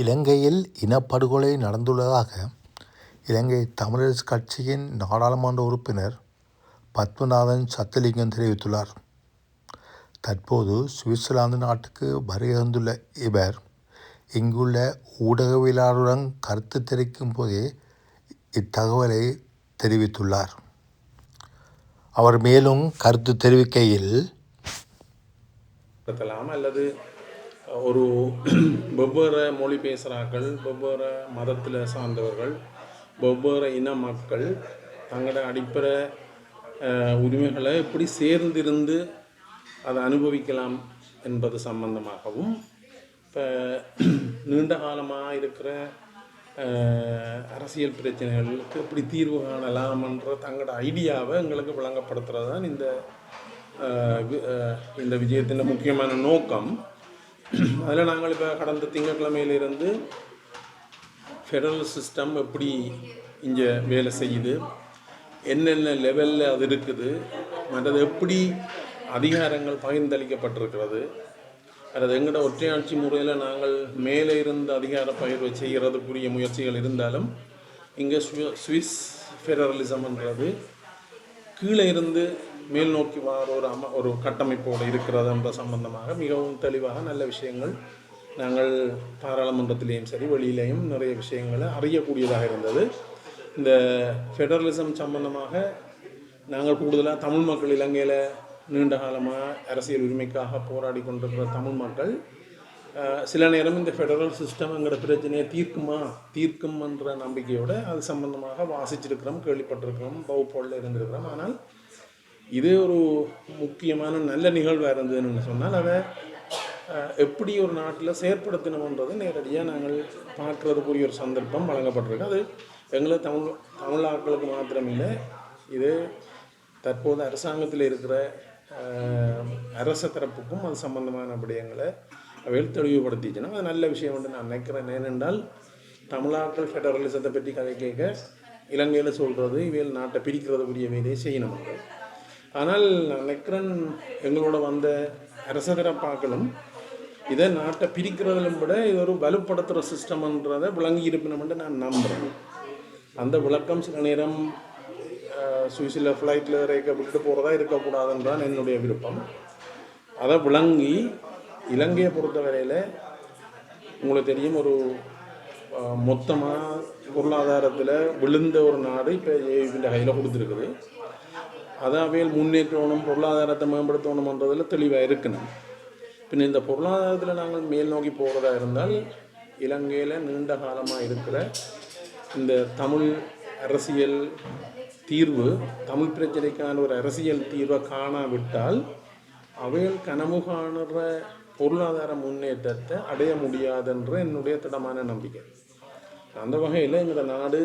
இலங்கையில் இனப்படுகொலை நடந்துள்ளதாக இலங்கை தமிழரசு கட்சியின் நாடாளுமன்ற உறுப்பினர் பத்மநாதன் சத்தியலிங்கம் தெரிவித்துள்ளார். தற்போது சுவிட்சர்லாந்து நாட்டுக்கு வருகை தந்துள்ள இவர் இங்குள்ள ஊடகவியலாளருடன் கருத்து தெரிவிக்கும் போதே இத்தகவலை தெரிவித்துள்ளார். அவர் மேலும் கருத்து தெரிவிக்கையில் அல்லது ஒரு வெவ்வேறு மொழி பேசுகிறார்கள் வெவ்வேறு மதத்தில் சார்ந்தவர்கள் வெவ்வேறு இன மக்கள் தங்களோட அடிப்படை உரிமைகளை எப்படி சேர்ந்திருந்து அதை அனுபவிக்கலாம் என்பது சம்பந்தமாகவும் இப்போ நீண்ட காலமாக இருக்கிற அரசியல் பிரச்சனைகளுக்கு எப்படி தீர்வு காணலாம்ன்ற தங்களோட ஐடியாவை எங்களுக்கு விளங்கப்படுத்துகிறது தான் இந்த இந்த விஜயத்தின் முக்கியமான நோக்கம். அதில் நாங்கள் இப்போ கடந்த திங்கட்கிழமையிலிருந்து ஃபெடரல் சிஸ்டம் எப்படி இங்கே வேலை செய்யுது என்னென்ன லெவலில் அது இருக்குது மற்றது எப்படி அதிகாரங்கள் பகிர்ந்தளிக்கப்பட்டிருக்கிறது அல்லது எங்களோட ஒற்றையாட்சி முறையில் நாங்கள் மேலே இருந்து அதிகார பகிர்வை செய்கிறதுக்குரிய முயற்சிகள் இருந்தாலும் இங்கே சுவிஸ் ஃபெடரலிசம்ன்றது கீழே இருந்து மேல் நோக்கி ஒரு அம ஒரு கட்டமைப்போடு இருக்கிறது என்ற சம்பந்தமாக மிகவும் தெளிவாக நல்ல விஷயங்கள் நாங்கள் பாராளுமன்றத்திலேயும் சரி வெளியிலேயும் நிறைய விஷயங்களை அறியக்கூடியதாக இருந்தது. இந்த ஃபெடரலிசம் சம்பந்தமாக நாங்கள் கூடுதலாக தமிழ் மக்கள் இலங்கையில் நீண்ட காலமாக அரசியல் உரிமைக்காக போராடி கொண்டிருக்கிற தமிழ் மக்கள் சில நேரம் இந்த ஃபெடரல் சிஸ்டம்ங்கிற பிரச்சனையை தீர்க்குமா தீர்க்கும் என்ற நம்பிக்கையோடு அது சம்பந்தமாக வாசிச்சிருக்கிறோம் கேள்விப்பட்டிருக்கிறோம் வகுப்போடில் இருந்திருக்கிறோம். ஆனால் இது ஒரு முக்கியமான நல்ல நிகழ்வாக இருந்ததுன்னு சொன்னால் அதை எப்படி ஒரு நாட்டில் செயற்படுத்தணுன்றது நேரடியாக நாங்கள் பார்க்குறதுக்குரிய ஒரு சந்தர்ப்பம் வழங்கப்பட்டிருக்கு. அது எங்களை தமிழ் தமிழாக்களுக்கு மாத்திரமில்லை இது தற்போது அரசாங்கத்தில் இருக்கிற அரச தரப்புக்கும் அது சம்பந்தமான விடயங்களை அவையில் தெளிவுபடுத்திச்சுன்னா அது நல்ல விஷயம் என்று நான் நினைக்கிறேன். ஏனென்றால் தமிழாக்கள் ஃபெடரலிசத்தை பற்றி கதை கேட்க இலங்கையில் சொல்கிறது இவையில் நாட்டை பிரிக்கிறதுக்குரிய வேலையை செய்யணும். ஆனால் நெக்ரன் எங்களோட வந்த அரசதரப்பாக்களும் இதை நாட்டை பிரிக்கிறதிலும் விட இது ஒரு வலுப்படுத்துகிற சிஸ்டம்ன்றதை விளங்கி இருப்பினோம்னு நான் நம்புகிறேன் அந்த விளக்கம் சில நேரம் சுவிஸில் ஃப்ளைட்டில் இறக்க விட்டு போகிறதா இருக்கக்கூடாதுன்றான் என்னுடைய விருப்பம். அதை விளங்கி இலங்கையை பொறுத்தவரையில் உங்களுக்கு தெரியும் ஒரு மொத்தமாக பொருளாதாரத்தில் விழுந்த ஒரு நாடு இப்போ இந்த கையில் கொடுத்துருக்குது. அதாவேல் முன்னேற்றணும் பொருளாதாரத்தை மேம்படுத்தணுன்றதில் தெளிவாக இருக்கணும். பின்ன இந்த பொருளாதாரத்தில் நாங்கள் மேல் நோக்கி போகிறதா இருந்தால் இலங்கையில் நீண்ட காலமாக இருக்கிற இந்த தமிழ் அரசியல் தீர்வு தமிழ் பிரச்சனைக்கான ஒரு அரசியல் தீர்வை காணாவிட்டால் அவையில் கனவு காணுற பொருளாதார முன்னேற்றத்தை அடைய முடியாதுன்ற என்னுடைய திடமான நம்பிக்கை. அந்த வகையில் எங்கள் நாடு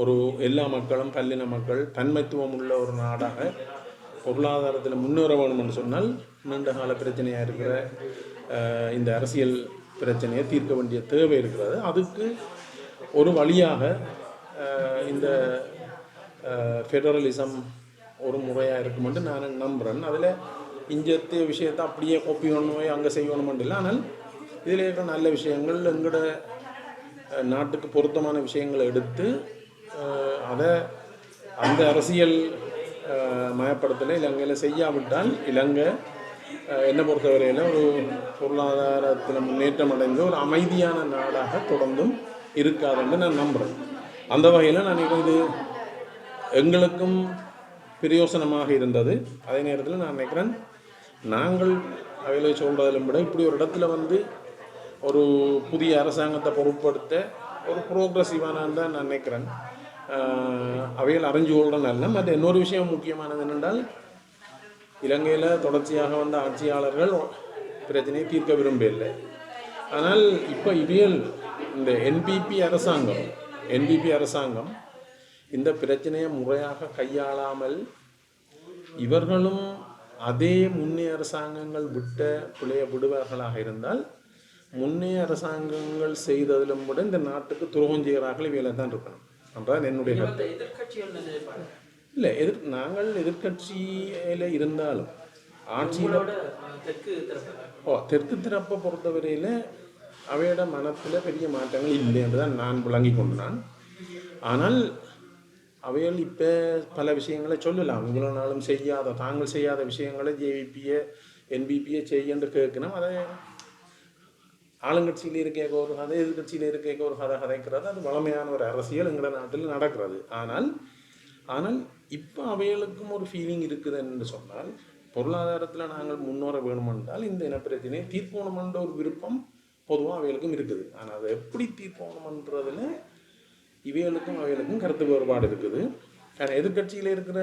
ஒரு எல்லா மக்களும் பல்லின மக்கள் தன்மைத்துவம் உள்ள ஒரு நாடாக பொருளாதாரத்தில் முன்னேற வேணும்னு சொன்னால் நீண்ட கால பிரச்சனையாக இருக்கிற இந்த அரசியல் பிரச்சனையை தீர்க்க வேண்டிய தேவை இருக்கிறது. அதுக்கு ஒரு வழியாக இந்த ஃபெடரலிசம் ஒரு முறையாக இருக்குமென்று நான் நம்புகிறேன் அதில் இஞ்சத்திய விஷயத்தை அப்படியே கோப்பி ஒன்று அங்கே செய்யணுமென்று இல்லை. ஆனால் இதில் இருக்கிற நல்ல விஷயங்கள் எங்களோட நாட்டுக்கு பொருத்தமான விஷயங்களை எடுத்து அதை அந்த அரசியல் மயப்படுத்தலை இலங்கையில் செய்யாவிட்டால் இலங்கை என்னை பொறுத்தவரையில் ஒரு பொருளாதாரத்தில் முன்னேற்றம் அடைந்த ஒரு அமைதியான நாடாக தொடர்ந்தும் இருக்காதுன்னு நான் நம்புகிறேன் அந்த வகையில் நான் இது எங்களுக்கும் பிரயோசனமாக இருந்தது. அதே நேரத்தில் நான் நினைக்கிறேன் நாங்கள் அவைகளை சொல்கிறதிலும் விட இப்படி ஒரு இடத்துல வந்து ஒரு புதிய அரசாங்கத்தை பொருட்படுத்த ஒரு ப்ரோக்ரஸிவானான்னு தான் நான் நினைக்கிறேன். அவைகள் அறிஞ்சு கொள்கிற நல்ல மற்ற இன்னொரு விஷயம் முக்கியமானது என்னென்றால் இலங்கையில் தொடர்ச்சியாக வந்த ஆட்சியாளர்கள் பிரச்சனையை தீர்க்க விரும்பவில்லை. ஆனால் இப்போ இவியல் இந்த என்பிபி அரசாங்கம் என்பிபி அரசாங்கம் இந்த பிரச்சனையை முறையாக கையாளாமல் இவர்களும் அதே முன்னைய அரசாங்கங்கள் விட்ட பிழைய விடுவார்களாக இருந்தால் முன்னைய அரசாங்கங்கள் செய்ததிலும் கூட இந்த நாட்டுக்கு துரோகம் செய்கிறார்கள் இவையில தான் இருக்கணும் என்றால் என்னுடைய இல்லை எதிர் நாங்கள் எதிர்க்கட்சியில் இருந்தாலும் ஆட்சியில் ஓ தெற்கு திறப்பை பொறுத்தவரையில் அவையோட மனத்தில் பெரிய மாற்றங்கள் இல்லை என்று தான் நான் விளங்கி கொண்டான். ஆனால் அவைகள் இப்போ பல விஷயங்களை சொல்லலாம். நாளும் செய்யாத தாங்கள் செய்யாத விஷயங்களை ஜேவிபியை என்பிபியை செய்யன்னு கேட்கணும். அதை ஆளுங்கட்சியில் இருக்க ஒரு கதை எதிர்கட்சியில் இருக்க ஒரு கதை கதைக்கிறது அது வளமையான ஒரு அரசியல் எங்களோட நாட்டில் நடக்கிறது. ஆனால் ஆனால் இப்போ அவைகளுக்கும் ஒரு ஃபீலிங் இருக்குது என்று சொன்னால் பொருளாதாரத்தில் நாங்கள் முன்னோர வேணுமென்றால் இந்த இனப்பிரச்சனையை தீர்க்கணுமென்ற ஒரு விருப்பம் பொதுவாக அவைகளுக்கும் இருக்குது. ஆனால் அதை எப்படி தீர்க்கணுமன்றதுல இவைகளுக்கும் அவைகளுக்கும் கருத்து வேறுபாடு இருக்குது. ஆனால் எதிர்கட்சியில் இருக்கிற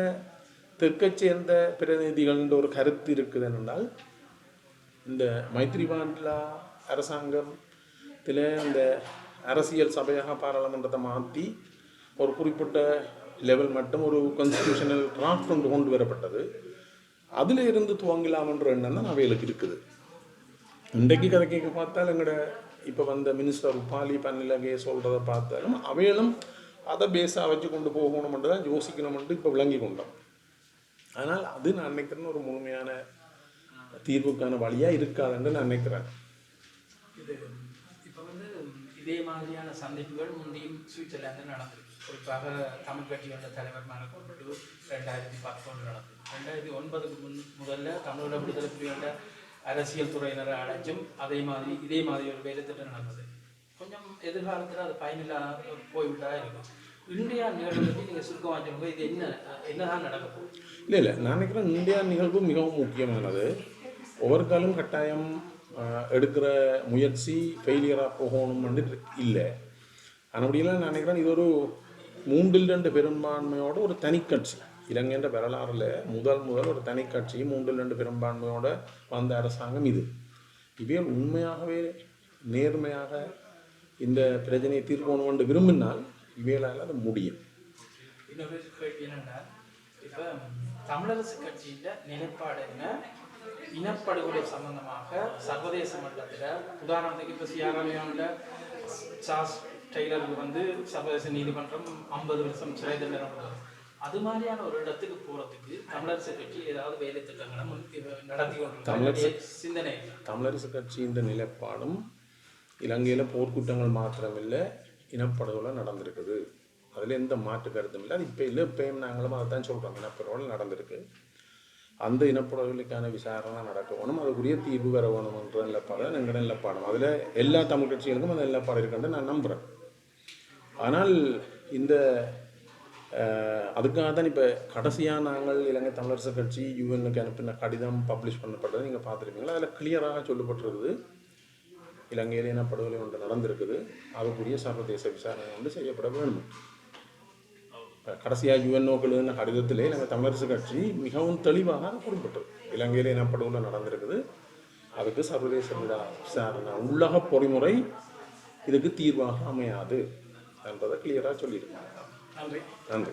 தெற்கை சேர்ந்த பிரதிநிதிகள்ன்ற ஒரு கருத்து இருக்குது என்றால் இந்த மைத்ரிபாண்ட்லா அரசாங்கத்தில் இந்த அரசியல் சபையாக பாராளுமன்றத்தை மாற்றி ஒரு குறிப்பிட்ட லெவல் மட்டும் ஒரு கான்ஸ்டியூஷனல் டிராஃப்ட் ஒன்று கொண்டு வரப்பட்டது. அதில் இருந்து துவங்கலாம்ன்ற எண்ணம் தான் அவைகளுக்கு இருக்குது. இன்றைக்கு கதை கேட்க பார்த்தால் எங்களோட இப்போ வந்த மினிஸ்டர் உப்பாலி பன்னிலகே சொல்கிறத பார்த்தாலும் அவைகளும் அதை பேஸாக வச்சு கொண்டு போகணுமென்று தான் யோசிக்கணுமென்று இப்போ விளங்கி கொண்டோம். அதனால் அது நான் நினைக்கிறேன்னு ஒரு முழுமையான தீர்வுக்கான வழியாக இருக்காதுன்னு நான் நினைக்கிறேன். இது இப்போ வந்து இதே மாதிரியான சந்திப்புகள் முந்தையும் சுவிட்சர்லாந்தில் நடந்திருக்கு குறிப்பாக தமிழ் கட்சியோட தலைவர்மான கூப்பிட்டு ரெண்டாயிரத்தி பத்தொன்று நடந்தது ரெண்டாயிரத்தி ஒன்பதுக்கு முன் முதல்ல தமிழோட விடுதலை புலியோட அரசியல் துறையினரை அழைச்சும் அதே மாதிரி இதே மாதிரி ஒரு வேலைத்திட்டம் நடந்தது கொஞ்சம் எதிர்காலத்தில் அது பயனில்லாத போய்விட்டா இருக்கும் இந்தியா நிகழ்வு நீங்கள் சுருக்கமாக சொல்லுங்க இது என்ன என்னதான் நடக்க போகுது இல்லை இல்லை நான் நினைக்கிறேன் இந்தியா நிகழ்வு மிகவும் முக்கியமானது. ஒவ்வொரு காலம் கட்டாயம் எடுக்கிற முயற்சி ஃபெயிலியராக போகணும்னு இல்லை. அப்படியெல்லாம் நான் நினைக்கிறேன் இது ஒரு மூன்றில் ரெண்டு பெரும்பான்மையோட ஒரு தனிக்கட்சி. இலங்கைன்ற வரலாறுல முதல் முதல் ஒரு தனிக்கட்சி மூன்றில் ரெண்டு பெரும்பான்மையோட வந்த அரசாங்கம் இது. இவைகள் உண்மையாகவே நேர்மையாக இந்த பிரச்சனையை தீர்க்கணும் என்று விரும்பினால் இவைகளால் அது முடியும். இன்னொரு கேள்வி என்னன்னா இப்போ தமிழரசு கட்சியின் நிலைப்பாடு என்ன? இனப்படுகொலை சம்பந்தமாக சர்வதேச மட்டத்தில் உதாரணத்துக்கு இப்போ சியாராலியானில் சார்ஸ் டெய்லருக்கு வந்து சர்வதேச நீதிமன்றம் ஐம்பது வருஷம் சிறை தண்டனை. அது மாதிரியான ஒரு இடத்துக்கு போகிறதுக்கு தமிழரசு கட்சி ஏதாவது வேலை திட்டங்களை நடத்தி கொண்டு சிந்தனை. தமிழரசு கட்சியின் நிலைப்பாடும் இலங்கையில் போர்க்குற்றங்கள் மாத்திரமில்லை இனப்படுகொலை நடந்திருக்குது. அதில் எந்த மாற்று கருத்தும் இல்லை. அது இப்போ இல்லை இப்பயும் நாங்களும் அதை தான் சொல்கிறோம் இனப்படுகொலை நடந்திருக்கு. அந்த இனப்படுகொலைக்கான விசாரணை நடக்க வேணும் அதுக்குரிய தீர்வு பெற வேணும்ன்ற நிலப்பாடு தான் எங்களோட நிலப்பாடும். அதில் எல்லா தமிழ் கட்சிகளுக்கும் அந்த நிலப்பாடு இருக்குன்னு நான் நம்புகிறேன் ஆனால் இந்த அதுக்காக தான் இப்போ கடைசியாக நாங்கள் இலங்கை தமிழரசு கட்சி யூஎனுக்கு அனுப்பின கடிதம் பப்ளிஷ் பண்ணப்பட்டது நீங்கள் பார்த்துருப்பீங்களா? அதில் கிளியராக சொல்லப்பட்டிருக்குது. இலங்கையில் இனப்படுகொலை ஒன்று நடந்திருக்குது. அதுக்குரிய சர்வதேச விசாரணை வந்து செய்யப்பட வேண்டும். கடைசியாக யுஎன்ஓக்கள் எழுதின கடிதத்திலே நாங்கள் தமிழரசு கட்சி மிகவும் தெளிவாக குறிப்பிட்டது. இலங்கையில் இனப்படுகொலை நடந்திருக்குது? அதுக்கு சர்வதேச விசாரணை உள்ளக பொறிமுறை இதுக்கு தீர்வாக அமையாது. என்பதை கிளியராக சொல்லியிருக்காங்க. நன்றி. நன்றி.